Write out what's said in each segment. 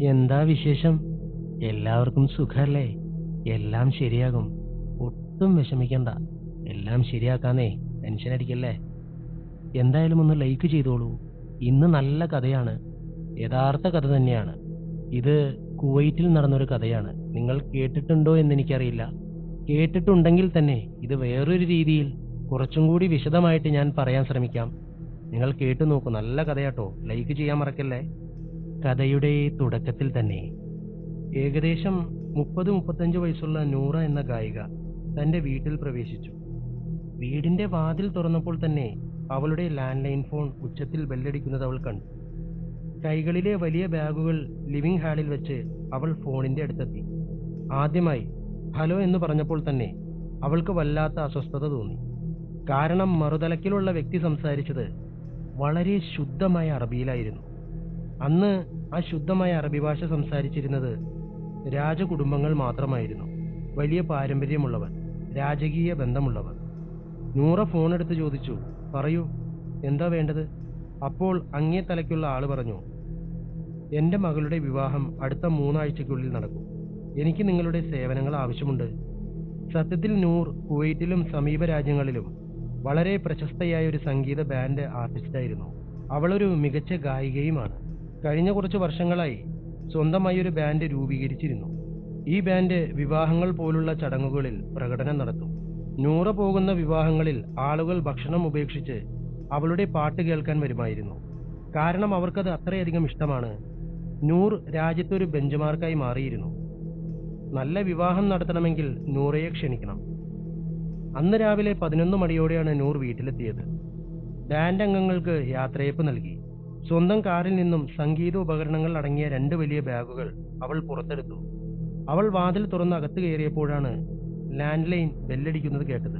എന്താ വിശേഷം? എല്ലാവർക്കും സുഖല്ലേ? എല്ലാം ശരിയാകും. ഒട്ടും വിഷമിക്കണ്ട. എല്ലാം ശരിയാക്കാന്നേ ടെൻഷൻ അടിക്കല്ലേ എന്തായാലും ഒന്ന് ലൈക്ക് ചെയ്തോളൂ. ഇന്ന് നല്ല കഥയാണ്. യഥാർത്ഥ കഥ തന്നെയാണ്. ഇത് കുവൈറ്റിൽ നടന്നൊരു കഥയാണ്. നിങ്ങൾ കേട്ടിട്ടുണ്ടോ എന്ന് എനിക്കറിയില്ല കേട്ടിട്ടുണ്ടെങ്കിൽ തന്നെ ഇത് വേറൊരു രീതിയിൽ കുറച്ചും കൂടി വിശദമായിട്ട് ഞാൻ പറയാൻ ശ്രമിക്കാം. നിങ്ങൾ കേട്ടു നോക്കൂ നല്ല കഥയാട്ടോ. ലൈക്ക് ചെയ്യാൻ മറക്കല്ലേ? കഥയുടെ തുടക്കത്തിൽ തന്നെ. ഏകദേശം മുപ്പത് മുപ്പത്തഞ്ച് വയസ്സുള്ള നൂറ എന്ന ഗായിക തന്റെ വീട്ടിൽ പ്രവേശിച്ചു. വീടിന്റെ വാതിൽ തുറന്നപ്പോൾ തന്നെ അവളുടെ ലാൻഡ് ലൈൻ ഫോൺ ഉച്ചത്തിൽ ബെല്ലടിക്കുന്നത് അവൾ കണ്ടു. കൈകളിലെ വലിയ ബാഗുകൾ ലിവിംഗ് ഹാളിൽ വെച്ച് അവൾ ഫോണിന്റെ അടുത്തെത്തി. ആദ്യമായി ഹലോ എന്ന് പറഞ്ഞപ്പോൾ തന്നെ അവൾക്ക് വല്ലാത്ത അസ്വസ്ഥത തോന്നി. കാരണം മറുതലക്കിലുള്ള വ്യക്തി സംസാരിച്ചത് വളരെ ശുദ്ധമായ അറബിയിലായിരുന്നു. അന്ന് ആ ശുദ്ധമായ അറബി ഭാഷ സംസാരിച്ചിരുന്നത് രാജകുടുംബങ്ങൾ മാത്രമായിരുന്നു. വലിയ പാരമ്പര്യമുള്ളവർ രാജകീയ ബന്ധമുള്ളവർ. നൂറ ഫോൺ എടുത്ത് ചോദിച്ചു പറയൂ എന്താ വേണ്ടത്? അപ്പോൾ അങ്ങേ തലയ്ക്കുള്ള ആൾ പറഞ്ഞു എന്റെ മകളുടെ വിവാഹം അടുത്ത മൂന്നാഴ്ചയ്ക്കുള്ളിൽ നടക്കും. എനിക്ക് നിങ്ങളുടെ സേവനങ്ങൾ ആവശ്യമുണ്ട്. സത്യത്തിൽ നൂർ കുവൈറ്റിലും സമീപ രാജ്യങ്ങളിലും വളരെ പ്രശസ്തയായ ഒരു സംഗീത ബാൻഡ് ആർട്ടിസ്റ്റായിരുന്നു. അവളൊരു മികച്ച ഗായികയുമാണ്. കഴിഞ്ഞ കുറച്ച് വർഷങ്ങളായി സ്വന്തമായി ഒരു ബാൻഡ് രൂപീകരിച്ചിരുന്നു. ഈ ബാൻഡ് വിവാഹങ്ങൾ പോലുള്ള ചടങ്ങുകളിൽ പ്രകടനം നടത്തും. നൂറ പോകുന്ന വിവാഹങ്ങളിൽ ആളുകൾ ഭക്ഷണം ഉപേക്ഷിച്ച് അവളുടെ പാട്ട് കേൾക്കാൻ വരുമായിരുന്നു. കാരണം അവർക്കത് അത്രയധികം ഇഷ്ടമാണ്. നൂർ രാജ്യത്തൊരു ബെഞ്ച്മാർക്കായി മാറിയിരുന്നു. നല്ല വിവാഹം നടത്തണമെങ്കിൽ നൂറയെ ക്ഷണിക്കണം. അന്ന് രാവിലെ പതിനൊന്ന് മണിയോടെയാണ് നൂർ വീട്ടിലെത്തിയത്. ബാൻഡ് അംഗങ്ങൾക്ക് യാത്രയപ്പ് നൽകി. സ്വന്തം കാറിൽ നിന്നും സംഗീത ഉപകരണങ്ങൾ അടങ്ങിയ രണ്ട് വലിയ ബാഗുകൾ അവൾ പുറത്തെടുത്തു. അവൾ വാതിൽ തുറന്ന് അകത്ത് കയറിയപ്പോഴാണ് ലാൻഡ് ലൈൻ ബെല്ലടിക്കുന്നത് കേട്ടത്.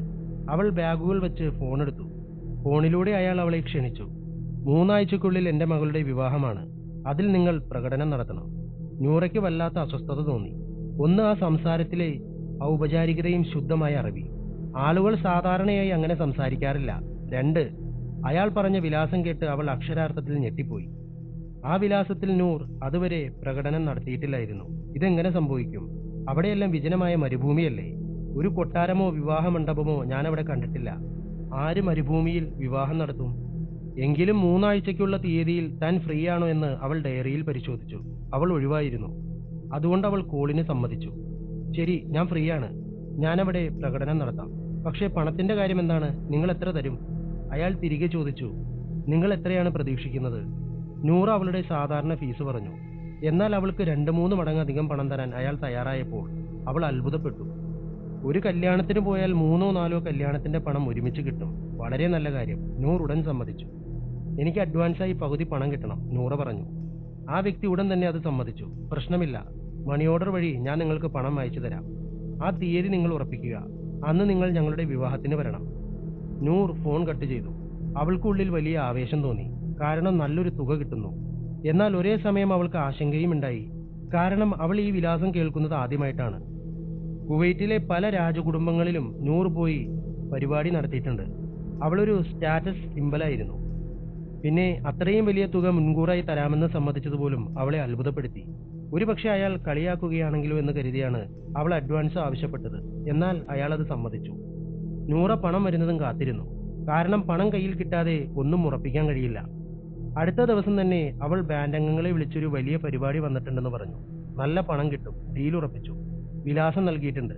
അവൾ ബാഗുകൾ വെച്ച് ഫോണെടുത്തു ഫോണിലൂടെ അയാൾ അവളെ ക്ഷണിച്ചു. മൂന്നാഴ്ചക്കുള്ളിൽ എന്റെ മകളുടെ വിവാഹമാണ്. അതിൽ നിങ്ങൾ പ്രകടനം നടത്തണം. ന്യൂറയ്ക്ക് വല്ലാത്ത അസ്വസ്ഥത തോന്നി. ഒന്ന് ആ സംസാരത്തിലെ ഔപചാരികതയും ശുദ്ധമായ അറബി ആളുകൾ സാധാരണയായി അങ്ങനെ സംസാരിക്കാറില്ല. രണ്ട് അയാൾ പറഞ്ഞ വിലാസം കേട്ട് അവൾ അക്ഷരാർത്ഥത്തിൽ ഞെട്ടിപ്പോയി. ആ വിലാസത്തിൽ നൂർ അതുവരെ പ്രകടനം നടത്തിയിട്ടില്ലായിരുന്നു. ഇതെങ്ങനെ സംഭവിക്കും? അവിടെയെല്ലാം വിജനമായ മരുഭൂമിയല്ലേ? ഒരു കൊട്ടാരമോ വിവാഹ മണ്ഡപമോ ഞാനവിടെ കണ്ടിട്ടില്ല. ആര് മരുഭൂമിയിൽ വിവാഹം നടത്തും? എങ്കിലും മൂന്നാഴ്ചയ്ക്കുള്ള തീയതിയിൽ താൻ ഫ്രീ ആണോ എന്ന് അവൾ ഡയറിയിൽ പരിശോധിച്ചു. അവൾ ഒഴിവായിരുന്നു. അതുകൊണ്ട് അവൾ കോളിന് സമ്മതിച്ചു. ശരി ഞാൻ ഫ്രീ ആണ് ഞാനവിടെ പ്രകടനം നടത്താം. പക്ഷേ പണത്തിന്റെ കാര്യം എന്താണ്? നിങ്ങൾ എത്ര തരും? അയാൾ തിരികെ ചോദിച്ചു നിങ്ങൾ എത്രയാണ് പ്രതീക്ഷിക്കുന്നത്? നൂറ് അവളുടെ സാധാരണ ഫീസ് പറഞ്ഞു. എന്നാൽ അവൾക്ക് രണ്ട് മൂന്ന് മടങ്ങ് അധികം പണം തരാൻ അയാൾ തയ്യാറായപ്പോൾ അവൾ അത്ഭുതപ്പെട്ടു. ഒരു കല്യാണത്തിന് പോയാൽ മൂന്നോ നാലോ കല്യാണത്തിന്റെ പണം ഒരുമിച്ച് കിട്ടും. വളരെ നല്ല കാര്യം. നൂർ ഉടൻ സമ്മതിച്ചു. എനിക്ക് അഡ്വാൻസായി പകുതി പണം കിട്ടണം നൂറ പറഞ്ഞു. ആ വ്യക്തി ഉടൻ തന്നെ അത് സമ്മതിച്ചു. പ്രശ്നമില്ല. മണി ഓർഡർ വഴി ഞാൻ നിങ്ങൾക്ക് പണം അയച്ചു തരാം. ആ തീയതി നിങ്ങൾ ഉറപ്പിക്കുക. അന്ന് നിങ്ങൾ ഞങ്ങളുടെ വിവാഹത്തിന് വരണം. നൂർ ഫോൺ കട്ട് ചെയ്തു. അവൾക്കുള്ളിൽ വലിയ ആവേശം തോന്നി. കാരണം നല്ലൊരു തുക കിട്ടുന്നു. എന്നാൽ ഒരേ സമയം അവൾക്ക് ആശങ്കയും ഉണ്ടായി. കാരണം അവൾ ഈ വിലാസം കേൾക്കുന്നത് ആദ്യമായിട്ടാണ്. കുവൈറ്റിലെ പല രാജകുടുംബങ്ങളിലും നൂർ പോയി പരിപാടി നടത്തിയിട്ടുണ്ട്. അവളൊരു സ്റ്റാറ്റസ് സിമ്പലായിരുന്നു. പിന്നെ അത്രയും വലിയ തുക മുൻകൂറായി തരാമെന്ന് സമ്മതിച്ചതുപോലും അവളെ അത്ഭുതപ്പെടുത്തി. ഒരുപക്ഷെ അയാൾ കളിയാക്കുകയാണെങ്കിലോ എന്ന് കരുതിയാണ് അവൾ അഡ്വാൻസ് ആവശ്യപ്പെട്ടത്. എന്നാൽ അയാൾ അത് സമ്മതിച്ചു. നൂറ പണം വരുന്നതും കാത്തിരുന്നു. കാരണം പണം കയ്യിൽ കിട്ടാതെ ഒന്നും ഉറപ്പിക്കാൻ കഴിയില്ല. അടുത്ത ദിവസം തന്നെ അവൾ ബാൻഡ് അംഗങ്ങളെ വിളിച്ചൊരു വലിയ പരിപാടി വന്നിട്ടുണ്ടെന്ന് പറഞ്ഞു. നല്ല പണം കിട്ടും ഡീൽ ഉറപ്പിച്ചു. വിലാസം നൽകിയിട്ടുണ്ട്.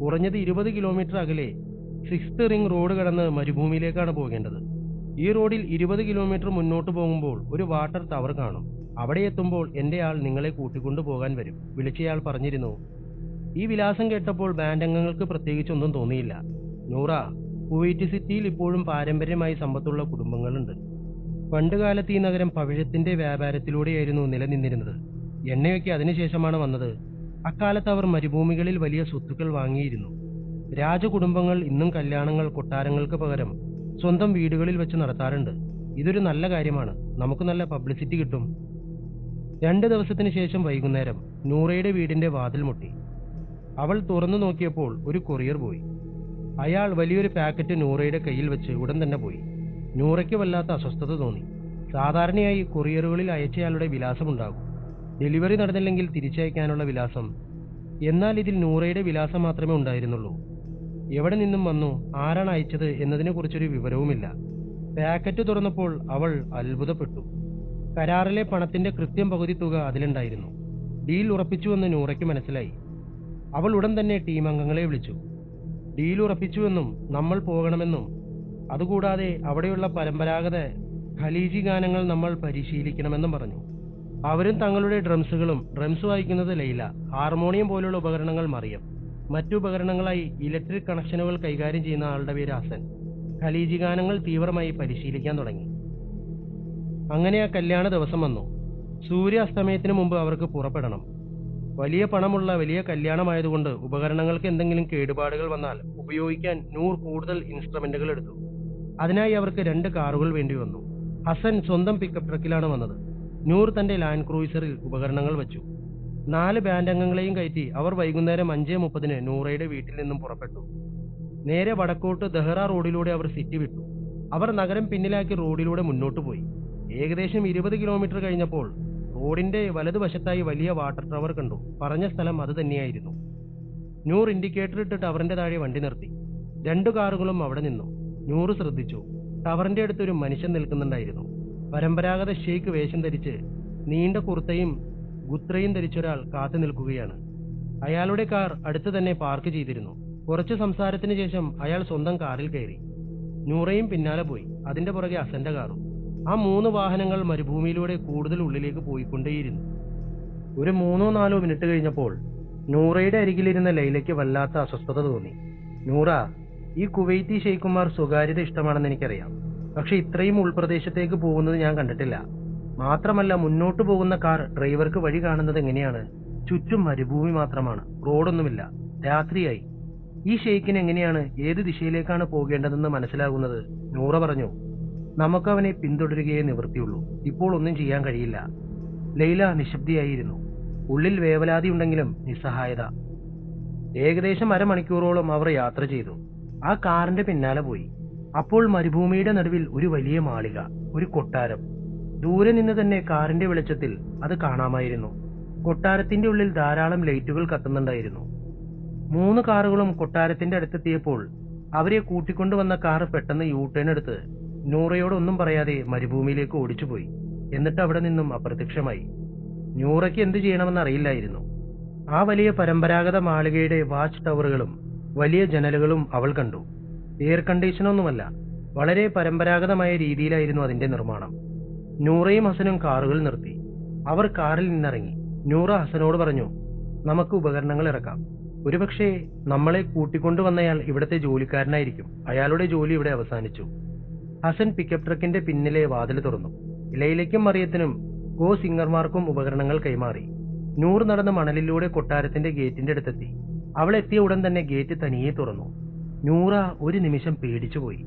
കുറഞ്ഞത് ഇരുപത് കിലോമീറ്റർ അകലെ സിക്സ്ത് റിംഗ് റോഡ് കടന്ന് മരുഭൂമിയിലേക്കാണ് പോകേണ്ടത്. ഈ റോഡിൽ ഇരുപത് കിലോമീറ്റർ മുന്നോട്ട് പോകുമ്പോൾ ഒരു വാട്ടർ ടവർ കാണും. അവിടെ എത്തുമ്പോൾ എന്റെ ആൾ നിങ്ങളെ കൂട്ടിക്കൊണ്ടു പോകാൻ വരും വിളിച്ചയാൾ പറഞ്ഞിരുന്നു. ഈ വിലാസം കേട്ടപ്പോൾ ബാൻഡ് അംഗങ്ങൾക്ക് പ്രത്യേകിച്ചൊന്നും തോന്നിയില്ല. നൂറ കുവൈറ്റ് സിറ്റിയിൽ ഇപ്പോഴും പാരമ്പര്യമായി സമ്പത്തുള്ള കുടുംബങ്ങളുണ്ട്. പണ്ടുകാലത്ത് ഈ നഗരം പവിഴത്തിന്റെ വ്യാപാരത്തിലൂടെയായിരുന്നു നിലനിന്നിരുന്നത്. എണ്ണയൊക്കെ അതിനുശേഷമാണ് വന്നത്. അക്കാലത്ത് അവർ മരുഭൂമികളിൽ വലിയ സ്വത്തുക്കൾ വാങ്ങിയിരുന്നു. രാജകുടുംബങ്ങൾ ഇന്നും കല്യാണങ്ങൾ കൊട്ടാരങ്ങൾക്ക് പകരം സ്വന്തം വീടുകളിൽ വെച്ച് നടത്താറുണ്ട്. ഇതൊരു നല്ല കാര്യമാണ്. നമുക്ക് നല്ല പബ്ലിസിറ്റി കിട്ടും. രണ്ട് ദിവസത്തിന് ശേഷം വൈകുന്നേരം നൂറയുടെ വീടിന്റെ വാതിൽ മുട്ടി. അവൾ തുറന്നു നോക്കിയപ്പോൾ ഒരു കൊറിയർ പോയി. അയാൾ വലിയൊരു പാക്കറ്റ് നൂറയുടെ കയ്യിൽ വെച്ച് ഉടൻ തന്നെ പോയി. നൂറയ്ക്ക് വല്ലാത്ത അസ്വസ്ഥത തോന്നി. സാധാരണയായി കൊറിയറുകളിൽ അയച്ചയാളുടെ വിലാസമുണ്ടാകും ഡെലിവറി നടന്നില്ലെങ്കിൽ തിരിച്ചയക്കാനുള്ള വിലാസം. എന്നാൽ ഇതിൽ നൂറയുടെ വിലാസം മാത്രമേ ഉണ്ടായിരുന്നുള്ളൂ. എവിടെ നിന്നും വന്നു ആരാണ് അയച്ചത് എന്നതിനെക്കുറിച്ചൊരു വിവരവുമില്ല. പാക്കറ്റ് തുറന്നപ്പോൾ അവൾ അത്ഭുതപ്പെട്ടു. കരാറിലെ പണത്തിന്റെ കൃത്യം പകുതി തുക അതിലുണ്ടായിരുന്നു. ഡീൽ ഉറപ്പിച്ചുവെന്ന് നൂറയ്ക്ക് മനസ്സിലായി. അവൾ ഉടൻ തന്നെ ടീം അംഗങ്ങളെ വിളിച്ചു. ഡീൽ ഉറപ്പിച്ചുവെന്നും നമ്മൾ പോകണമെന്നും. അതുകൂടാതെ അവിടെയുള്ള പരമ്പരാഗത ഖലീജി ഗാനങ്ങൾ നമ്മൾ പരിശീലിക്കണമെന്നും പറഞ്ഞു. അവരും തങ്ങളുടെ ഡ്രംസുകളും ഡ്രംസ് വായിക്കുന്നത് ലൈല ഹാർമോണിയം പോലുള്ള ഉപകരണങ്ങൾ മറിയം. മറ്റു ഉപകരണങ്ങളായി ഇലക്ട്രിക് കണക്ഷനുകൾ കൈകാര്യം ചെയ്യുന്ന ആളുടെ പേര് ഹസൻ. ഖലീജി ഗാനങ്ങൾ തീവ്രമായി പരിശീലിക്കാൻ തുടങ്ങി. അങ്ങനെ ആ കല്യാണ ദിവസം വന്നു. സൂര്യ അസ്തമയത്തിന് മുമ്പ് അവർക്ക് പുറപ്പെടണം. വലിയ പണമുള്ള വലിയ കല്യാണമായതുകൊണ്ട് ഉപകരണങ്ങൾക്ക് എന്തെങ്കിലും കേടുപാടുകൾ വന്നാൽ ഉപയോഗിക്കാൻ നൂർ കൂടുതൽ ഇൻസ്ട്രുമെന്റുകൾ എടുത്തു. അതിനായി അവർക്ക് രണ്ട് കാറുകൾ വേണ്ടി വന്നു. ഹസൻ സ്വന്തം പിക്കപ്പ് ട്രക്കിലാണ് വന്നത്. നൂർ തന്റെ ലാൻഡ് ക്രൂയിസറിൽ ഉപകരണങ്ങൾ വെച്ചു. നാല് ബാൻഡ് അംഗങ്ങളെയും കയറ്റി അവർ വൈകുന്നേരം അഞ്ചേ മുപ്പതിന് നൂറയുടെ വീട്ടിൽ നിന്നും പുറപ്പെട്ടു. നേരെ വടക്കോട്ട് ദഹ്റ റോഡിലൂടെ അവർ സിറ്റി വിട്ടു. അവർ നഗരം പിന്നിലാക്കി റോഡിലൂടെ മുന്നോട്ട് പോയി. ഏകദേശം ഇരുപത് കിലോമീറ്റർ കഴിഞ്ഞപ്പോൾ റോഡിന്റെ വലതുവശത്തായി വലിയ വാട്ടർ ടവർ കണ്ടു. പറഞ്ഞ സ്ഥലം അത് തന്നെയായിരുന്നു. നൂർ ഇൻഡിക്കേറ്റർ ഇട്ട് ടവറിന്റെ താഴെ വണ്ടി നിർത്തി. രണ്ടു കാറുകളും അവിടെ നിന്നു. നൂറ് ശ്രദ്ധിച്ചു. ടവറിന്റെ അടുത്ത് ഒരു മനുഷ്യൻ നിൽക്കുന്നുണ്ടായിരുന്നു. പരമ്പരാഗത ഷെയ്ക്ക് വേഷം ധരിച്ച് നീണ്ട കുർത്തയും ഗുത്രയും ധരിച്ചൊരാൾ കാത്തു നിൽക്കുകയാണ്. അയാളുടെ കാർ അടുത്ത് തന്നെ പാർക്ക് ചെയ്തിരുന്നു. കുറച്ച് സംസാരത്തിന് ശേഷം അയാൾ സ്വന്തം കാറിൽ കയറി. നൂറയും പിന്നാലെ പോയി. അതിന്റെ പുറകെ അസന്റെ കാറും. ആ മൂന്ന് വാഹനങ്ങൾ മരുഭൂമിയിലൂടെ കൂടുതൽ ഉള്ളിലേക്ക് പോയിക്കൊണ്ടേയിരുന്നു. ഒരു മൂന്നോ നാലോ മിനിറ്റ് കഴിഞ്ഞപ്പോൾ നൂറയുടെ അരികിലിരുന്ന ലൈലയ്ക്ക് വല്ലാത്ത അസ്വസ്ഥത തോന്നി. നൂറ ഈ കുവൈത്തി ഷെയ്ഖുമാർ സ്വകാര്യത ഇഷ്ടമാണെന്ന് എനിക്കറിയാം. പക്ഷെ ഇത്രയും ഉൾപ്രദേശത്തേക്ക് പോകുന്നത് ഞാൻ കണ്ടിട്ടില്ല. മാത്രമല്ല മുന്നോട്ട് പോകുന്ന കാർ ഡ്രൈവർക്ക് വഴി കാണുന്നത് എങ്ങനെയാണ്? ചുറ്റും മരുഭൂമി മാത്രമാണ്. റോഡൊന്നുമില്ല. രാത്രിയായി. ഈ ഷെയ്ഖിന് എങ്ങനെയാണ്? ഏത് ദിശയിലേക്കാണ് പോകേണ്ടതെന്ന് മനസ്സിലാകുന്നത്? നൂറ പറഞ്ഞു. നമുക്ക് അവനെ പിന്തുടരുകയേ നിവൃത്തിയുള്ളൂ. ഇപ്പോൾ ഒന്നും ചെയ്യാൻ കഴിയില്ല. ലൈല നിശബ്ദയായിരുന്നു. ഉള്ളിൽ വേവലാതി ഉണ്ടെങ്കിലും നിസ്സഹായത. ഏകദേശം അരമണിക്കൂറോളം അവർ യാത്ര ചെയ്തു. ആ കാറിന്റെ പിന്നാലെ പോയി. അപ്പോൾ മരുഭൂമിയുടെ നടുവിൽ ഒരു വലിയ മാളിക ഒരു കൊട്ടാരം. ദൂരെ നിന്ന് തന്നെ കാറിന്റെ വെളിച്ചത്തിൽ അത് കാണാമായിരുന്നു. കൊട്ടാരത്തിന്റെ ഉള്ളിൽ ധാരാളം ലൈറ്റുകൾ കത്തുന്നുണ്ടായിരുന്നു. മൂന്ന് കാറുകളും കൊട്ടാരത്തിന്റെ അടുത്തെത്തിയപ്പോൾ അവരെ കൂട്ടിക്കൊണ്ടുവന്ന കാർ പെട്ടെന്ന് യൂ ടേൺ എടുത്ത് നൂറയോട് ഒന്നും പറയാതെ മരുഭൂമിയിലേക്ക് ഓടിച്ചുപോയി. എന്നിട്ട് അവിടെ നിന്നും അപ്രത്യക്ഷമായി. നൂറയ്ക്ക് എന്തു ചെയ്യണമെന്ന് അറിയില്ലായിരുന്നു. ആ വലിയ പരമ്പരാഗത മാളികയുടെ വാച്ച് ടവറുകളും വലിയ ജനലുകളും അവൾ കണ്ടു. എയർ കണ്ടീഷനൊന്നുമല്ല വളരെ പരമ്പരാഗതമായ രീതിയിലായിരുന്നു അതിന്റെ നിർമ്മാണം. നൂറയും ഹസനും കാറുകൾ നിർത്തി. അവർ കാറിൽ നിന്നിറങ്ങി. നൂറ ഹസനോട് പറഞ്ഞു നമുക്ക് ഉപകരണങ്ങൾ ഇറക്കാം. ഒരുപക്ഷെ നമ്മളെ കൂട്ടിക്കൊണ്ടുവന്നയാൾ ഇവിടത്തെ ജോലിക്കാരനായിരിക്കും. അയാളുടെ ജോലി ഇവിടെ അവസാനിച്ചു. ഹസൻ പിക്കപ്പ് ട്രക്കിന്റെ പിന്നിലെ വാതിൽ തുറന്നു. ഇലയിലേക്കും മറിയത്തിനും ഗോ സിംഗർമാർക്കും ഉപകരണങ്ങൾ കൈമാറി. നൂറ് നടന്ന മണലിലൂടെ കൊട്ടാരത്തിന്റെ ഗേറ്റിന്റെ അടുത്തെത്തി. അവൾ എത്തിയ ഉടൻ തന്നെ ഗേറ്റ് തനിയെ തുറന്നു. നൂറ ഒരു നിമിഷം പേടിച്ചുപോയി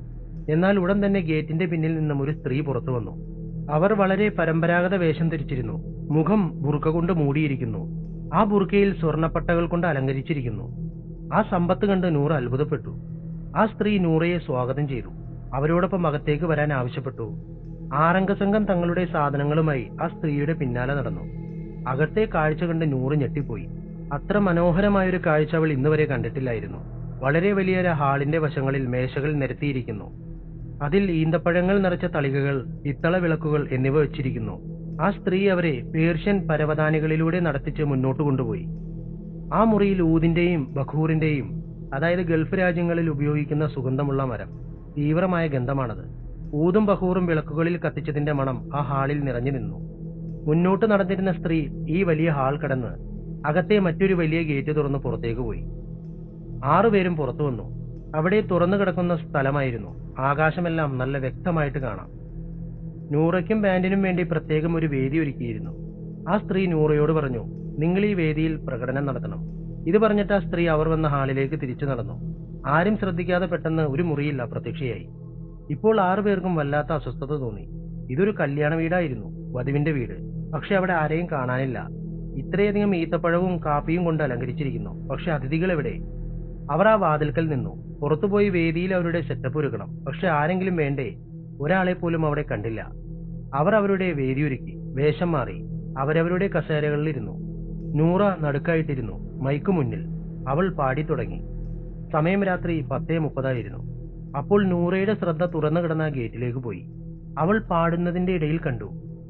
എന്നാൽ ഉടൻ തന്നെ ഗേറ്റിന്റെ പിന്നിൽ നിന്നും ഒരു സ്ത്രീ പുറത്തു വന്നു. അവർ വളരെ പരമ്പരാഗത വേഷം ധരിച്ചിരുന്നു. മുഖം ബുർക്ക കൊണ്ട് മൂടിയിരിക്കുന്നു. ആ ബുർക്കയിൽ സ്വർണപ്പട്ടകൾ കൊണ്ട് അലങ്കരിച്ചിരിക്കുന്നു. ആ സമ്പത്ത് കണ്ട് നൂറ് അത്ഭുതപ്പെട്ടു. ആ സ്ത്രീ നൂറയെ സ്വാഗതം ചെയ്തു. അവരോടൊപ്പം അകത്തേക്ക് വരാൻ ആവശ്യപ്പെട്ടു. ആറംഗ സംഘം തങ്ങളുടെ സാധനങ്ങളുമായി ആ സ്ത്രീയുടെ പിന്നാലെ നടന്നു. അകത്തെ കാഴ്ച കണ്ട് നൂറ് ഞെട്ടിപ്പോയി. അത്ര മനോഹരമായൊരു കാഴ്ച അവൾ ഇന്നുവരെ കണ്ടിട്ടില്ലായിരുന്നു. വളരെ വലിയൊരു ഹാളിന്റെ വശങ്ങളിൽ മേശകൾ നിരത്തിയിരിക്കുന്നു. അതിൽ ഈന്തപ്പഴങ്ങൾ നിറച്ച തളികകൾ ഇത്തള വിളക്കുകൾ എന്നിവ വെച്ചിരിക്കുന്നു. ആ സ്ത്രീ അവരെ പേർഷ്യൻ പരവതാനികളിലൂടെ നടത്തിച്ച് മുന്നോട്ട് കൊണ്ടുപോയി. ആ മുറിയിൽ ഊതിന്റെയും ബഖൂറിന്റെയും അതായത് ഗൾഫ് രാജ്യങ്ങളിൽ ഉപയോഗിക്കുന്ന സുഗന്ധമുള്ള മരം. തീവ്രമായ ഗന്ധമാണത്. ഊതും ബഹൂറും വിളക്കുകളിൽ കത്തിച്ചതിന്റെ മണം ആ ഹാളിൽ നിറഞ്ഞു നിന്നു. മുന്നോട്ട് നടന്നിരുന്ന സ്ത്രീ ഈ വലിയ ഹാൾ കടന്ന് അകത്തെ മറ്റൊരു വലിയ ഗേറ്റ് തുറന്ന് പുറത്തേക്ക് പോയി. ആറുപേരും പുറത്തു വന്നു. അവിടെ തുറന്നു കിടക്കുന്ന സ്ഥലമായിരുന്നു. ആകാശമെല്ലാം നല്ല വ്യക്തമായിട്ട് കാണാം. നൂറയ്ക്കും ബാൻഡിനും വേണ്ടി പ്രത്യേകം ഒരു വേദി ഒരുക്കിയിരുന്നു. ആ സ്ത്രീ നൂറയോട് പറഞ്ഞു നിങ്ങൾ ഈ വേദിയിൽ പ്രകടനം നടത്തണം. ഇത് പറഞ്ഞിട്ട് ആ സ്ത്രീ അവർ വന്ന ഹാളിലേക്ക് തിരിച്ചു നടന്നു. ആരും ശ്രദ്ധിക്കാതെ പെട്ടെന്ന് ഒരു മുറിയിൽ അപ്രത്യക്ഷയായി ഇപ്പോൾ ആറുപേർക്കും വല്ലാത്ത അസ്വസ്ഥത തോന്നി. ഇതൊരു കല്യാണ വീടായിരുന്നു വധുവിന്റെ വീട്. പക്ഷെ അവിടെ ആരെയും കാണാനില്ല. ഇത്രയധികം ഈത്തപ്പഴവും കാപ്പിയും കൊണ്ട് അലങ്കരിച്ചിരിക്കുന്നു. പക്ഷെ അതിഥികൾ എവിടെ? അവർ ആ വാതിൽക്കൽ നിന്നു. പുറത്തുപോയി വേദിയിൽ അവരുടെ സെറ്റപ്പ് ഒരുക്കണം. പക്ഷെ ആരെങ്കിലും വേണ്ടേ? ഒരാളെ പോലും അവിടെ കണ്ടില്ല. അവർ അവരുടെ വേദി ഒരുക്കി വേഷം മാറി. അവരവരുടെ കസേരകളിലിരുന്നു. നൂറ നടുക്കായിട്ടിരുന്നു. മൈക്ക് മുന്നിൽ. അവൾ പാടി തുടങ്ങി. സമയം രാത്രി പത്തേ മുപ്പതായിരുന്നു. അപ്പോൾ നൂറയുടെ ശ്രദ്ധ തുറന്നു കിടന്ന ഗേറ്റിലേക്ക് പോയി. അവൾ പാടുന്നതിന്റെ ഇടയിൽ കണ്ടു.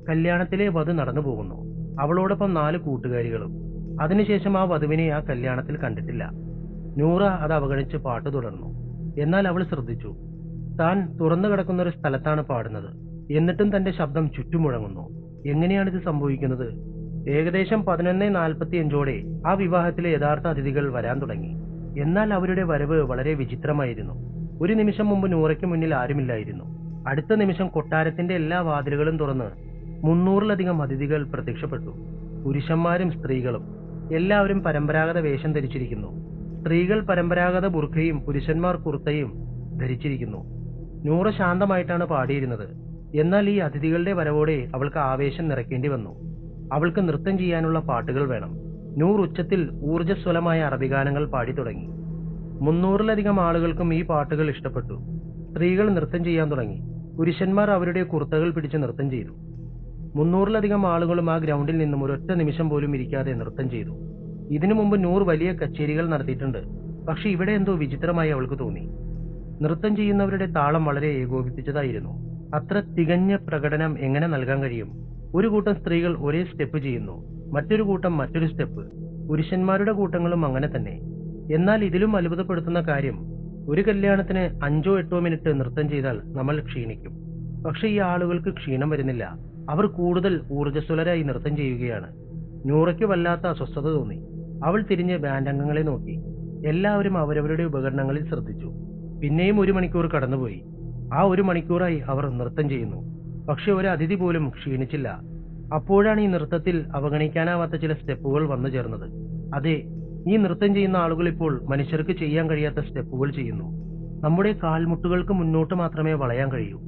കല്യാണത്തിലെ വധു നടന്നു പോകുന്നു. അവളോടൊപ്പം നാല് കൂട്ടുകാരികളും. അതിനുശേഷം ആ വധുവിനെ ആ കല്യാണത്തിൽ കണ്ടിട്ടില്ല. നൂറ അത് അവഗണിച്ച് പാട്ട് തുടർന്നു. എന്നാൽ അവൾ ശ്രദ്ധിച്ചു. താൻ തുറന്നു കിടക്കുന്ന ഒരു സ്ഥലത്താണ് പാടുന്നത്. എന്നിട്ടും തന്റെ ശബ്ദം ചുറ്റുമുഴങ്ങുന്നു. എങ്ങനെയാണ് ഇത് സംഭവിക്കുന്നത്? ഏകദേശം പതിനൊന്ന് നാൽപ്പത്തി അഞ്ചോടെ ആ വിവാഹത്തിലെ യഥാർത്ഥ അതിഥികൾ വരാൻ തുടങ്ങി. എന്നാൽ അവരുടെ വരവ് വളരെ വിചിത്രമായിരുന്നു. ഒരു നിമിഷം മുമ്പ് നൂറയ്ക്ക് മുന്നിൽ ആരുമില്ലായിരുന്നു. അടുത്ത നിമിഷം കൊട്ടാരത്തിന്റെ എല്ലാ വാതിലുകളും തുറന്ന് മുന്നൂറിലധികം അതിഥികൾ പ്രത്യക്ഷപ്പെട്ടു. പുരുഷന്മാരും സ്ത്രീകളും എല്ലാവരും പരമ്പരാഗത വേഷം ധരിച്ചിരിക്കുന്നു. സ്ത്രീകൾ പരമ്പരാഗത ബുർഖയും പുരുഷന്മാർ കുർത്തയും ധരിച്ചിരിക്കുന്നു. നൂറ ശാന്തമായിട്ടാണ് പാടിയിരുന്നത്. എന്നാൽ ഈ അതിഥികളുടെ വരവോടെ അവൾക്ക് ആവേശം നിറയ്ക്കേണ്ടി വന്നു. അവൾക്ക് നൃത്തം ചെയ്യാനുള്ള പാട്ടുകൾ വേണം. നൂർ ഉച്ചത്തിൽ ഊർജസ്വലമായ അറബി ഗാനങ്ങൾ പാടി തുടങ്ങി മുന്നൂറിലധികം ആളുകൾക്കും ഈ പാട്ടുകൾ ഇഷ്ടപ്പെട്ടു. സ്ത്രീകൾ നൃത്തം ചെയ്യാൻ തുടങ്ങി. പുരുഷന്മാർ അവരുടെ കുർത്തകൾ പിടിച്ച് നൃത്തം ചെയ്തു. മുന്നൂറിലധികം ആളുകളും ആ ഗ്രൗണ്ടിൽ നിന്നും ഒരൊറ്റ നിമിഷം പോലും ഇരിക്കാതെ നൃത്തം ചെയ്തു. ഇതിനു മുമ്പ് നൂർ വലിയ കച്ചേരികൾ നടത്തിയിട്ടുണ്ട്. പക്ഷെ ഇവിടെ എന്തോ വിചിത്രമായി അവൾക്ക് തോന്നി. നൃത്തം ചെയ്യുന്നവരുടെ താളം വളരെ ഏകോപിപ്പിച്ചതായിരുന്നു. അത്ര തികഞ്ഞ പ്രകടനം എങ്ങനെ നൽകാൻ കഴിയും? ഒരു കൂട്ടം സ്ത്രീകൾ ഒരേ സ്റ്റെപ്പ് ചെയ്യുന്നു. മറ്റൊരു കൂട്ടം മറ്റൊരു സ്റ്റെപ്പ് പുരുഷന്മാരുടെ കൂട്ടങ്ങളും അങ്ങനെ തന്നെ. എന്നാൽ ഇതിലും അത്ഭുതപ്പെടുത്തുന്ന കാര്യം ഒരു കല്യാണത്തിന് അഞ്ചോ എട്ടോ മിനിറ്റ് നൃത്തം ചെയ്താൽ നമ്മൾ ക്ഷീണിക്കും. പക്ഷേ ഈ ആളുകൾക്ക് ക്ഷീണം വരുന്നില്ല. അവർ കൂടുതൽ ഊർജസ്വലരായി നൃത്തം ചെയ്യുകയാണ്. നൂറയ്ക്ക് വല്ലാത്ത അസ്വസ്ഥത തോന്നി. അവൾ തിരിഞ്ഞ് ബാൻഡ് അംഗങ്ങളെ നോക്കി. എല്ലാവരും അവരവരുടെ ഉപകരണങ്ങളിൽ ശ്രദ്ധിച്ചു. പിന്നെയും ഒരു മണിക്കൂർ കടന്നുപോയി. ആ ഒരു മണിക്കൂറായി അവർ നൃത്തം ചെയ്യുന്നു. പക്ഷെ ഒരു അതിഥി പോലും ക്ഷീണിച്ചില്ല. അപ്പോഴാണ് ഈ നൃത്തത്തിൽ അവഗണിക്കാനാവാത്ത ചില സ്റ്റെപ്പുകൾ വന്നു ചേർന്നത്. അതെ ഈ നൃത്തം ചെയ്യുന്ന ആളുകൾ ഇപ്പോൾ മനുഷ്യർക്ക് ചെയ്യാൻ കഴിയാത്ത സ്റ്റെപ്പുകൾ ചെയ്യുന്നു. നമ്മുടെ കാൽമുട്ടുകൾക്ക് മുന്നോട്ട് മാത്രമേ വളയാൻ കഴിയൂ.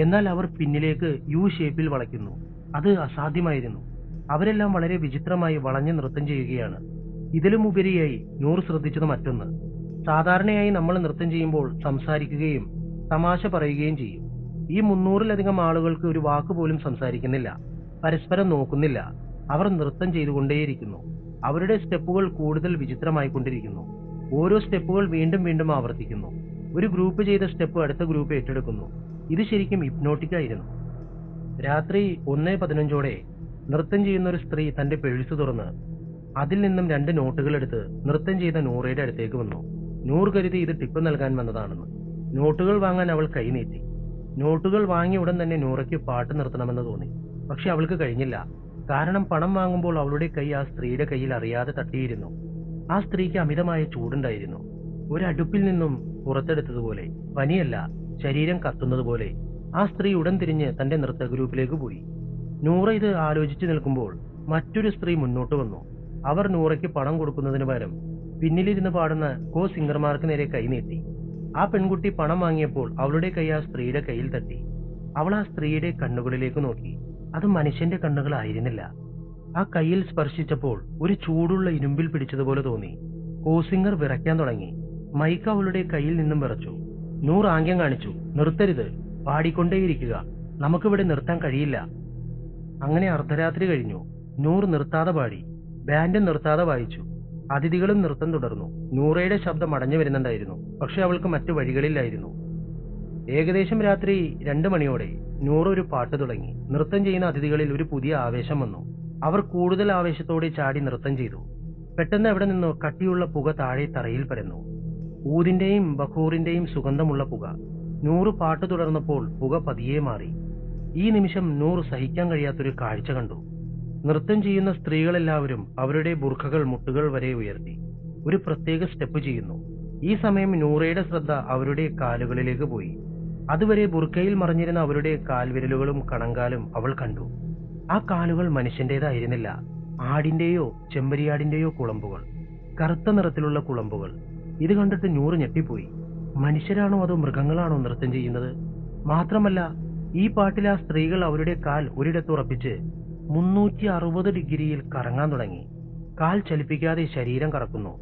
എന്നാൽ അവർ പിന്നിലേക്ക് യു ഷേപ്പിൽ വളയ്ക്കുന്നു. അത് അസാധ്യമായിരുന്നു. അവരെല്ലാം വളരെ വിചിത്രമായി വളഞ്ഞ് നൃത്തം ചെയ്യുകയാണ്. ഇതിലും ഉപരിയായി നൂറ് ശ്രദ്ധിച്ചത് മറ്റൊന്ന്. സാധാരണയായി നമ്മൾ നൃത്തം ചെയ്യുമ്പോൾ സംസാരിക്കുകയും തമാശ പറയുകയും ചെയ്യും. ഈ മുന്നൂറിലധികം ആളുകൾക്ക് ഒരു വാക്ക് പോലും സംസാരിക്കുന്നില്ല. പരസ്പരം നോക്കുന്നില്ല. അവർ നൃത്തം ചെയ്തുകൊണ്ടേയിരിക്കുന്നു. അവരുടെ സ്റ്റെപ്പുകൾ കൂടുതൽ വിചിത്രമായിക്കൊണ്ടിരിക്കുന്നു. ഓരോ സ്റ്റെപ്പുകൾ വീണ്ടും വീണ്ടും ആവർത്തിക്കുന്നു. ഒരു ഗ്രൂപ്പ് ചെയ്ത സ്റ്റെപ്പ് അടുത്ത ഗ്രൂപ്പ് ഏറ്റെടുക്കുന്നു. ഇത് ശരിക്കും ഹിപ്നോട്ടിക് ആയിരുന്നു രാത്രി ഒന്നേ പതിനഞ്ചോടെ നൃത്തം ചെയ്യുന്ന ഒരു സ്ത്രീ തന്റെ പേഴ്സ് തുറന്ന് അതിൽ നിന്നും രണ്ട് നോട്ടുകൾ എടുത്ത് നൃത്തം ചെയ്ത നൂറയുടെ അടുത്തേക്ക് വന്നു. നൂർ കരുതി ഇത് ടിപ്പ് നൽകാൻ വന്നതാണെന്ന്. നോട്ടുകൾ വാങ്ങാൻ അവൾ കൈനീട്ടി നോട്ടുകൾ വാങ്ങിയ ഉടൻ തന്നെ നൂറയ്ക്ക് പാട്ട് നിർത്തണമെന്ന് തോന്നി. പക്ഷെ അവൾക്ക് കഴിഞ്ഞില്ല. കാരണം പണം വാങ്ങുമ്പോൾ അവളുടെ കൈ ആ സ്ത്രീയുടെ കയ്യിൽ അറിയാതെ തട്ടിയിരുന്നു. ആ സ്ത്രീക്ക് അമിതമായ ചൂടുണ്ടായിരുന്നു. ഒരു അടുപ്പിൽ നിന്നും പുറത്തെടുത്തതുപോലെ പനിയല്ല ശരീരം കത്തുന്നത് പോലെ ആ സ്ത്രീ ഉടൻ തിരിഞ്ഞ് തന്റെ നൃത്ത ഗ്രൂപ്പിലേക്ക് പോയി. നൂറ ഇത് ആലോചിച്ചു നിൽക്കുമ്പോൾ മറ്റൊരു സ്ത്രീ മുന്നോട്ട് വന്നു. അവർ നൂറയ്ക്ക് പണം കൊടുക്കുന്നതിന് പകരം പിന്നിലിരുന്ന് പാടുന്ന കോ സിംഗർമാർക്ക് നേരെ കൈനീട്ടി ആ പെൺകുട്ടി പണം വാങ്ങിയപ്പോൾ അവളുടെ കൈ ആ സ്ത്രീയുടെ കയ്യിൽ തട്ടി. അവൾ ആ സ്ത്രീയുടെ കണ്ണുകളിലേക്ക് നോക്കി. അത് മനുഷ്യന്റെ കണ്ണുകളായിരുന്നില്ല. ആ കയ്യിൽ സ്പർശിച്ചപ്പോൾ ഒരു ചൂടുള്ള ഇരുമ്പിൽ പിടിച്ചതുപോലെ തോന്നി. കോസിംഗർ വിറയ്ക്കാൻ തുടങ്ങി. മൈക്ക് അവളുടെ കയ്യിൽ നിന്നും വിറച്ചു. നൂറ് ആംഗ്യം കാണിച്ചു. നിർത്തരുത്. പാടിക്കൊണ്ടേയിരിക്കുക. നമുക്കിവിടെ നിർത്താൻ കഴിയില്ല. അങ്ങനെ അർദ്ധരാത്രി കഴിഞ്ഞു. നൂർ നിർത്താതെ പാടി. ബാൻഡ് നിർത്താതെ വായിച്ചു. അതിഥികളും നൃത്തം തുടർന്നു. നൂറയുടെ ശബ്ദം അടഞ്ഞു വരുന്നുണ്ടായിരുന്നു. പക്ഷെ അവൾക്ക് മറ്റു വഴികളില്ലായിരുന്നു. ഏകദേശം രാത്രി രണ്ട് മണിയോടെ. നൂറ് ഒരു പാട്ട് തുടങ്ങി. നൃത്തം ചെയ്യുന്ന അതിഥികളിൽ ഒരു പുതിയ ആവേശം വന്നു. അവർ കൂടുതൽ ആവേശത്തോടെ ചാടി നൃത്തം ചെയ്തു. പെട്ടെന്ന് അവിടെ നിന്നോ കട്ടിയുള്ള പുക താഴെ തറയിൽ പരന്നു. ഊതിന്റെയും ബഖൂറിന്റെയും സുഗന്ധമുള്ള പുക. നൂറ് പാട്ട് തുടർന്നപ്പോൾ പുക പതിയെ മാറി. ഈ നിമിഷം നൂറ് സഹിക്കാൻ കഴിയാത്തൊരു കാഴ്ച കണ്ടു. നൃത്തം ചെയ്യുന്ന സ്ത്രീകളെല്ലാവരും അവരുടെ ബുർഖകൾ മുട്ടുകൾ വരെ ഉയർത്തി. ഒരു പ്രത്യേക സ്റ്റെപ്പ് ചെയ്യുന്നു. ഈ സമയം നൂറയുടെ ശ്രദ്ധ അവരുടെ കാലുകളിലേക്ക് പോയി. അതുവരെ ബുർക്കയിൽ മറിഞ്ഞിരുന്ന അവരുടെ കാൽവിരലുകളും കണങ്കാലും അവൾ കണ്ടു. ആ കാലുകൾ മനുഷ്യന്റേതായിരുന്നില്ല. ആടിന്റെയോ ചെമ്പരിയാടിന്റെയോ കുളമ്പുകൾ. കറുത്ത നിറത്തിലുള്ള കുളമ്പുകൾ. ഇത് കണ്ടിട്ട് നൂറ് ഞെട്ടിപ്പോയി. മനുഷ്യരാണോ അതോ മൃഗങ്ങളാണോ നൃത്തം ചെയ്യുന്നത്? മാത്രമല്ല ഈ പാട്ടിൽ ആ സ്ത്രീകൾ അവരുടെ കാൽ ഒരിടത്ത് ഉറപ്പിച്ച് മുന്നൂറ്റി അറുപത് ഡിഗ്രിയിൽ കറങ്ങാൻ തുടങ്ങി. കാൽ ചലിപ്പിക്കാതെ ശരീരം കറക്കുന്നു.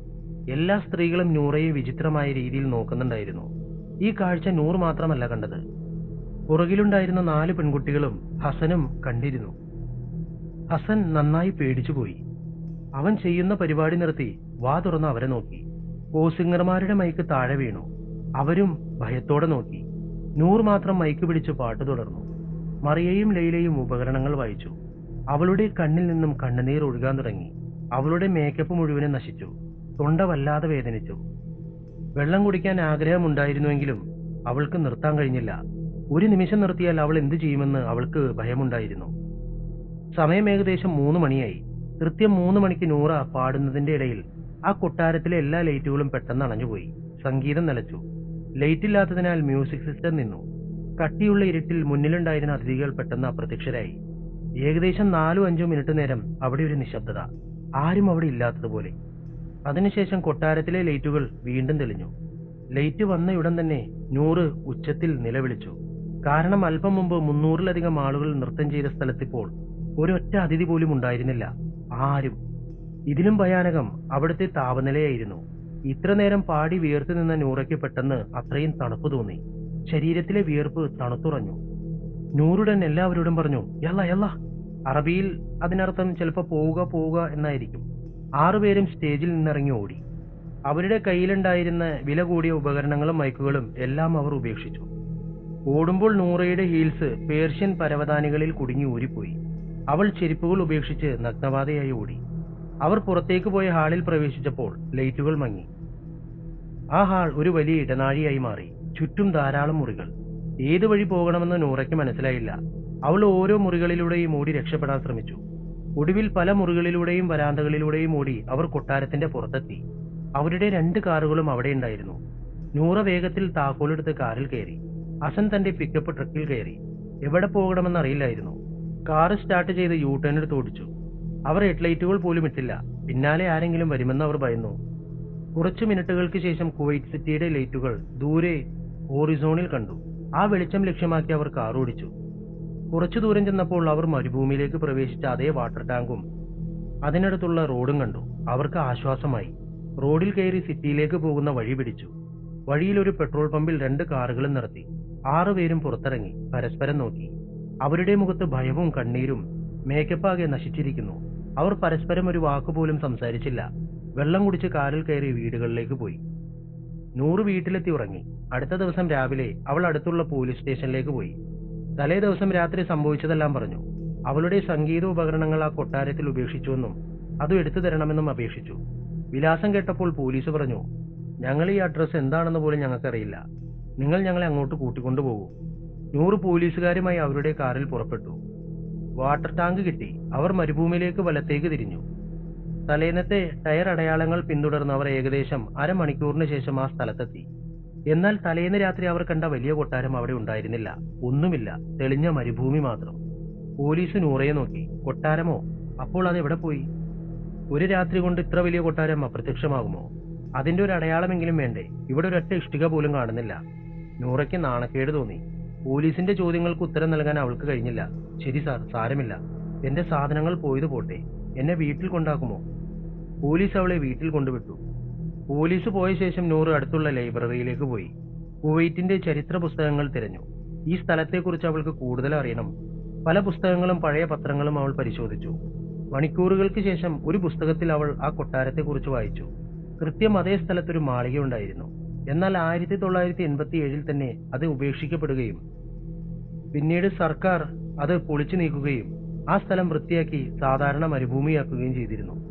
എല്ലാ സ്ത്രീകളും നൂറയെ വിചിത്രമായ രീതിയിൽ നോക്കുന്നുണ്ടായിരുന്നു. ഈ കാഴ്ച നൂർ മാത്രമല്ല കണ്ടത്. പുറകിലുണ്ടായിരുന്ന നാല് പെൺകുട്ടികളും ഹസനും കണ്ടിരുന്നു. ഹസൻ നന്നായി പേടിച്ചുപോയി അവൻ ചെയ്യുന്ന പരിപാടി നിർത്തി വാ തുറന്ന് അവരെ നോക്കി. കോസിംഗർമാരുടെ മൈക്ക് താഴെ വീണു. അവരും ഭയത്തോടെ നോക്കി. നൂർ മാത്രം മൈക്ക് പിടിച്ച് പാട്ട് തുടർന്നു. മറിയയും ലൈലയും ഉപകരണങ്ങൾ വായിച്ചു. അവളുടെ കണ്ണിൽ നിന്നും കണ്ണുനീർ ഒഴുകാൻ തുടങ്ങി. അവളുടെ മേക്കപ്പ് മുഴുവനും നശിച്ചു. തൊണ്ട വല്ലാതെ വേദനിച്ചു. വെള്ളം കുടിക്കാൻ ആഗ്രഹമുണ്ടായിരുന്നുവെങ്കിലും അവൾക്ക് നിർത്താൻ കഴിഞ്ഞില്ല. ഒരു നിമിഷം നിർത്തിയാൽ അവൾ എന്തു ചെയ്യുമെന്ന് അവൾക്ക് ഭയമുണ്ടായിരുന്നു. സമയം ഏകദേശം മൂന്ന് മണിയായി. കൃത്യം മൂന്ന് മണിക്ക് നൂറ പാടുന്നതിന്റെ ഇടയിൽ ആ കൊട്ടാരത്തിലെ എല്ലാ ലൈറ്റുകളും പെട്ടെന്ന് അണഞ്ഞുപോയി. സംഗീതം നിലച്ചു. ലൈറ്റ് ഇല്ലാത്തതിനാൽ മ്യൂസിക് സിസ്റ്റം നിന്നു. കട്ടിയുള്ള ഇരുട്ടിൽ മുന്നിലുണ്ടായിരുന്ന അതിഥികൾ പെട്ടെന്ന് അപ്രത്യക്ഷരായി. ഏകദേശം നാലോ അഞ്ചോ മിനിറ്റ് നേരം അവിടെ ഒരു നിശബ്ദത. ആരും അവിടെ ഇല്ലാത്തതുപോലെ. അതിനുശേഷം കൊട്ടാരത്തിലെ ലൈറ്റുകൾ വീണ്ടും തെളിഞ്ഞു. ലൈറ്റ് വന്നയുടൻ തന്നെ നൂറ് ഉച്ചത്തിൽ നിലവിളിച്ചു. കാരണം അല്പം മുമ്പ് മുന്നൂറിലധികം ആളുകൾ നൃത്തം ചെയ്ത സ്ഥലത്തിപ്പോൾ ഒരൊറ്റ അതിഥി പോലും ഉണ്ടായിരുന്നില്ല. ആരും. ഇതിലും ഭയാനകം അവിടുത്തെ താപനിലയായിരുന്നു. ഇത്ര നേരം പാടി വിയർത്തു നിന്ന നൂറയ്ക്ക് പെട്ടെന്ന് അത്രയും തണുപ്പ് തോന്നി. ശരീരത്തിലെ വിയർപ്പ് തണുത്തുറഞ്ഞു. നൂറുടൻ എല്ലാവരോടും പറഞ്ഞു യല്ല യല്ല. അറബിയിൽ അതിനർത്ഥം ചിലപ്പോൾ പോവുക പോവുക എന്നായിരിക്കും. ആറുപേരും സ്റ്റേജിൽ നിന്നിറങ്ങി ഓടി. അവരുടെ കയ്യിലുണ്ടായിരുന്ന വില കൂടിയ ഉപകരണങ്ങളും മൈക്കുകളും എല്ലാം അവർ ഉപേക്ഷിച്ചു. ഓടുമ്പോൾ നൂറയുടെ ഹീൽസ് പേർഷ്യൻ പരവതാനികളിൽ കുടുങ്ങി ഊരിപ്പോയി. അവൾ ചെരുപ്പുകൾ ഉപേക്ഷിച്ച് നഗ്നപാതയായി ഓടി. അവർ പുറത്തേക്ക് പോയ ഹാളിൽ പ്രവേശിച്ചപ്പോൾ ലൈറ്റുകൾ മങ്ങി. ആ ഹാൾ ഒരു വലിയ ഇടനാഴിയായി മാറി. ചുറ്റും ധാരാളം മുറികൾ. ഏതു വഴി പോകണമെന്ന് നൂറയ്ക്ക് മനസ്സിലായില്ല. അവൾ ഓരോ മുറികളിലൂടെയും ഓടി രക്ഷപ്പെടാൻ ശ്രമിച്ചു. ഒടുവിൽ പല മുറികളിലൂടെയും വരാന്തകളിലൂടെയും ഓടി അവർ കൊട്ടാരത്തിന്റെ പുറത്തെത്തി. അവരുടെ രണ്ട് കാറുകളും അവിടെ ഉണ്ടായിരുന്നു. നൂറ വേഗത്തിൽ താക്കോലെടുത്ത് കാറിൽ കയറി. അസൻ തന്റെ പിക്കപ്പ് ട്രക്കിൽ കയറി. എവിടെ പോകണമെന്ന് അറിയില്ലായിരുന്നു. കാറ് സ്റ്റാർട്ട് ചെയ്ത് യൂ ടേൺ എടുത്ത് ഓടിച്ചു. അവർ ഹെഡ്ലൈറ്റുകൾ പോലും ഇട്ടില്ല. പിന്നാലെ ആരെങ്കിലും വരുമെന്ന് അവർ ഭയന്നു. കുറച്ചു മിനിറ്റുകൾക്ക് ശേഷം കുവൈറ്റ് സിറ്റിയുടെ ലൈറ്റുകൾ ദൂരെ ഹോറിസോണിൽ കണ്ടു. ആ വെളിച്ചം ലക്ഷ്യമാക്കി അവർ കാർ ഓടിച്ചു. കുറച്ചു ദൂരം ചെന്നപ്പോൾ അവർ മരുഭൂമിയിലേക്ക് പ്രവേശിച്ച അതേ വാട്ടർ ടാങ്കും അതിനടുത്തുള്ള റോഡും കണ്ടു. അവർക്ക് ആശ്വാസമായി. റോഡിൽ കയറി സിറ്റിയിലേക്ക് പോകുന്ന വഴി പിടിച്ചു. വഴിയിൽ ഒരു പെട്രോൾ പമ്പിൽ രണ്ട് കാറുകളും നിർത്തി. ആറുപേരും പുറത്തിറങ്ങി. പരസ്പരം നോക്കി. അവരുടെ മുഖത്ത് ഭയവും കണ്ണീരും മേക്കപ്പാകെ നശിച്ചിരിക്കുന്നു. അവർ പരസ്പരം ഒരു വാക്കുപോലും സംസാരിച്ചില്ല. വെള്ളം കുടിച്ച് കാറിൽ കയറി വീടുകളിലേക്ക് പോയി. നൂറ് വീട്ടിലെത്തി ഉറങ്ങി. അടുത്ത ദിവസം രാവിലെ അവൾ അടുത്തുള്ള പോലീസ് സ്റ്റേഷനിലേക്ക് പോയി. തലേ ദിവസം രാത്രി സംഭവിച്ചതെല്ലാം പറഞ്ഞു. അവളുടെ സംഗീത ഉപകരണങ്ങൾ ആ കൊട്ടാരത്തിൽ ഉപേക്ഷിച്ചുവെന്നും അതും എടുത്തു തരണമെന്നും അപേക്ഷിച്ചു. വിലാസം കേട്ടപ്പോൾ പോലീസ് പറഞ്ഞു ഞങ്ങൾ ഈ അഡ്രസ്സ് എന്താണെന്ന് പോലും ഞങ്ങൾക്കറിയില്ല. നിങ്ങൾ ഞങ്ങളെ അങ്ങോട്ട് കൂട്ടിക്കൊണ്ടുപോകൂ നൂറ് പോലീസുകാരുമായി അവരുടെ കാറിൽ പുറപ്പെട്ടു. വാട്ടർ ടാങ്ക് കിട്ടി. അവർ മരുഭൂമിയിലേക്ക് വലത്തേക്ക് തിരിഞ്ഞു. തലേന്നത്തെ ടയർ അടയാളങ്ങൾ പിന്തുടർന്ന് അവർ ഏകദേശം അരമണിക്കൂറിന് ശേഷം ആ സ്ഥലത്തെത്തി. എന്നാൽ തലേന്ന് രാത്രി അവർ കണ്ട വലിയ കൊട്ടാരം അവിടെ ഉണ്ടായിരുന്നില്ല. ഒന്നുമില്ല തെളിഞ്ഞ മരുഭൂമി മാത്രം. പോലീസ് നൂറയെ നോക്കി കൊട്ടാരമോ? അപ്പോൾ അത് എവിടെ പോയി? ഒരു രാത്രി കൊണ്ട് ഇത്ര വലിയ കൊട്ടാരം അപ്രത്യക്ഷമാകുമോ? അതിന്റെ ഒരു അടയാളമെങ്കിലും വേണ്ടേ? ഇവിടെ ഒരൊറ്റ ഇഷ്ടിക പോലും കാണുന്നില്ല. നൂറയ്ക്ക് നാണക്കേട് തോന്നി. പോലീസിന്റെ ചോദ്യങ്ങൾക്ക് ഉത്തരം നൽകാൻ അവൾക്ക് കഴിഞ്ഞില്ല. ശരി സാർ സാരമില്ല. എന്റെ സാധനങ്ങൾ പോയത് പോട്ടെ. എന്നെ വീട്ടിൽ കൊണ്ടാക്കുമോ? പോലീസ് അവളെ വീട്ടിൽ കൊണ്ടുവിട്ടു. പോലീസ് പോയ ശേഷം നൂറ് അടുത്തുള്ള ലൈബ്രറിയിലേക്ക് പോയി. കുവൈറ്റിന്റെ ചരിത്ര പുസ്തകങ്ങൾ തിരഞ്ഞു. ഈ സ്ഥലത്തെക്കുറിച്ച് അവൾക്ക് കൂടുതൽ അറിയണം. പല പുസ്തകങ്ങളും പഴയ പത്രങ്ങളും അവൾ പരിശോധിച്ചു. മണിക്കൂറുകൾക്ക് ശേഷം ഒരു പുസ്തകത്തിൽ അവൾ ആ കൊട്ടാരത്തെക്കുറിച്ച് വായിച്ചു. കൃത്യം അതേ സ്ഥലത്തൊരു മാളിക ഉണ്ടായിരുന്നു എന്നാൽ ആയിരത്തി തൊള്ളായിരത്തി എൺപത്തി ഏഴിൽ തന്നെ അത് ഉപേക്ഷിക്കപ്പെടുകയും പിന്നീട് സർക്കാർ അത് പൊളിച്ചു നീക്കുകയും ആ സ്ഥലം വൃത്തിയാക്കി സാധാരണ മരുഭൂമിയാക്കുകയും ചെയ്തിരുന്നു.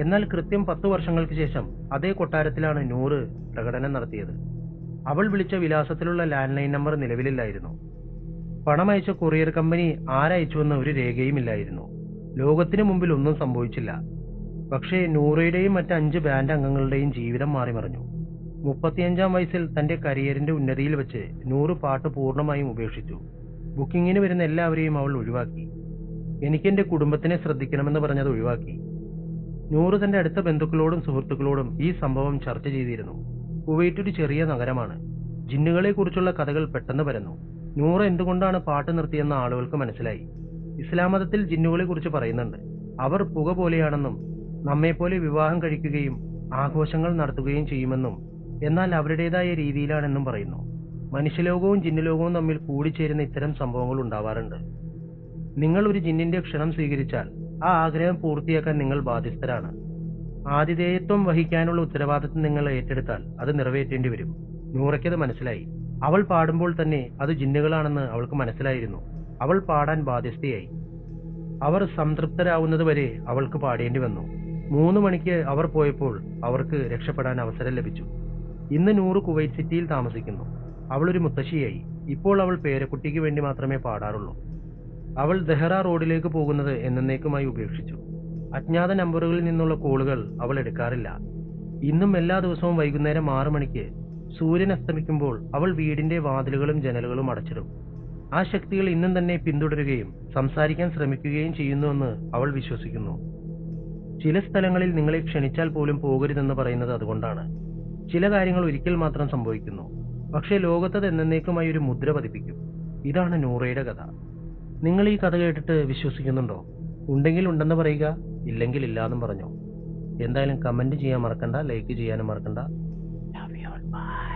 എന്നാൽ കൃത്യം പത്തു വർഷങ്ങൾക്ക് ശേഷം അതേ കൊട്ടാരത്തിലാണ് നൂറ് പ്രകടനം നടത്തിയത്. അവൾ വിളിച്ച വിലാസത്തിലുള്ള ലാൻഡ് ലൈൻ നമ്പർ നിലവിലില്ലായിരുന്നു. പണമയച്ച കൊറിയർ കമ്പനി ആരയച്ചുവെന്ന ഒരു രേഖയുമില്ലായിരുന്നു ലോകത്തിനു മുമ്പിൽ ഒന്നും സംഭവിച്ചില്ല. പക്ഷേ നൂറയുടെയും മറ്റ് അഞ്ച് ബാൻഡ് അംഗങ്ങളുടെയും ജീവിതം മാറിമറിഞ്ഞു മുപ്പത്തിയഞ്ചാം വയസ്സിൽ തന്റെ കരിയറിന്റെ ഉന്നതിയിൽ വെച്ച് നൂറ് പാട്ട് പൂർണമായും ഉപേക്ഷിച്ചു. ബുക്കിങ്ങിന് വരുന്ന എല്ലാവരെയും അവൾ ഒഴിവാക്കി. എനിക്ക് എന്റെ കുടുംബത്തിനെ ശ്രദ്ധിക്കണമെന്ന് പറഞ്ഞത് ഒഴിവാക്കി. നൂറ് തന്റെ അടുത്ത ബന്ധുക്കളോടും സുഹൃത്തുക്കളോടും ഈ സംഭവം ചർച്ച ചെയ്തിരുന്നു. കുവൈറ്റ് ഒരു ചെറിയ നഗരമാണ്. ജിന്നുകളെ കുറിച്ചുള്ള കഥകൾ പെട്ടെന്ന് പരന്നു. നൂറ് എന്തുകൊണ്ടാണ് പാട്ട് നിർത്തിയെന്ന് ആളുകൾക്ക് മനസ്സിലായി. ഇസ്ലാം മതത്തിൽ ജിന്നുകളെ കുറിച്ച് പറയുന്നുണ്ട്. അവർ പുക പോലെയാണെന്നും നമ്മെപ്പോലെ വിവാഹം കഴിക്കുകയും ആഘോഷങ്ങൾ നടത്തുകയും ചെയ്യുമെന്നും എന്നാൽ അവരുടേതായ രീതിയിലാണെന്നും പറയുന്നു. മനുഷ്യലോകവും ജിന്നുലോകവും തമ്മിൽ കൂടിച്ചേരുന്ന ഇത്തരം സംഭവങ്ങൾ ഉണ്ടാവാറുണ്ട്. നിങ്ങൾ ഒരു ജിന്നിന്റെ ക്ഷണം സ്വീകരിച്ചാൽ ആ ആഗ്രഹം പൂർത്തിയാക്കാൻ നിങ്ങൾ ബാധ്യസ്ഥരാണ്. ആതിഥേയത്വം വഹിക്കാനുള്ള ഉത്തരവാദിത്വം നിങ്ങൾ ഏറ്റെടുത്താൽ അത് നിറവേറ്റേണ്ടി വരും. നൂറയ്ക്കത് മനസ്സിലായി. അവൾ പാടുമ്പോൾ തന്നെ അത് ജിന്നുകളാണെന്ന് അവൾക്ക് മനസ്സിലായിരുന്നു. അവൾ പാടാൻ ബാധ്യസ്ഥയായി. അവർ സംതൃപ്തരാവുന്നതുവരെ അവൾക്ക് പാടേണ്ടി വന്നു. മൂന്ന് മണിക്ക് അവർ പോയപ്പോൾ അവർക്ക് രക്ഷപ്പെടാൻ അവസരം ലഭിച്ചു. ഇന്ന് നൂറ് കുവൈറ്റ് സിറ്റിയിൽ താമസിക്കുന്നു. അവളൊരു മുത്തശ്ശിയായി. ഇപ്പോൾ അവൾ പേരക്കുട്ടിക്ക് വേണ്ടി മാത്രമേ പാടാറുള്ളൂ. അവൾ ദെഹ്റ റോഡിലേക്ക് പോകുന്നത് എന്നേക്കുമായി ഉപേക്ഷിച്ചു. അജ്ഞാത നമ്പറുകളിൽ നിന്നുള്ള കോളുകൾ അവൾ എടുക്കാറില്ല. ഇന്നും എല്ലാ ദിവസവും വൈകുന്നേരം ആറു മണിക്ക് സൂര്യൻ അസ്തമിക്കുമ്പോൾ അവൾ വീടിന്റെ വാതിലുകളും ജനലുകളും അടച്ചിടും. ആ ശക്തികൾ ഇന്നും തന്നെ പിന്തുടരുകയും സംസാരിക്കാൻ ശ്രമിക്കുകയും ചെയ്യുന്നുവെന്ന് അവൾ വിശ്വസിക്കുന്നു. ചില സ്ഥലങ്ങളിൽ നിങ്ങളെ ക്ഷണിച്ചാൽ പോലും പോകരുതെന്ന് പറയുന്നത് അതുകൊണ്ടാണ്. ചില കാര്യങ്ങൾ ഒരിക്കൽ മാത്രം സംഭവിക്കുന്നു. പക്ഷേ ലോകത്തത് എന്നേക്കുമായി ഒരു മുദ്ര പതിപ്പിക്കും. ഇതാണ് നൂറയുടെ കഥ. നിങ്ങൾ ഈ കഥ കേട്ടിട്ട് വിശ്വസിക്കുന്നുണ്ടോ? ഉണ്ടെങ്കിൽ ഉണ്ടെന്ന് പറയുക ഇല്ലെങ്കിൽ ഇല്ലാന്നും പറഞ്ഞോ. എന്തായാലും കമന്റ് ചെയ്യാൻ മറക്കണ്ട ലൈക്ക് ചെയ്യാനും മറക്കണ്ട. Love you all by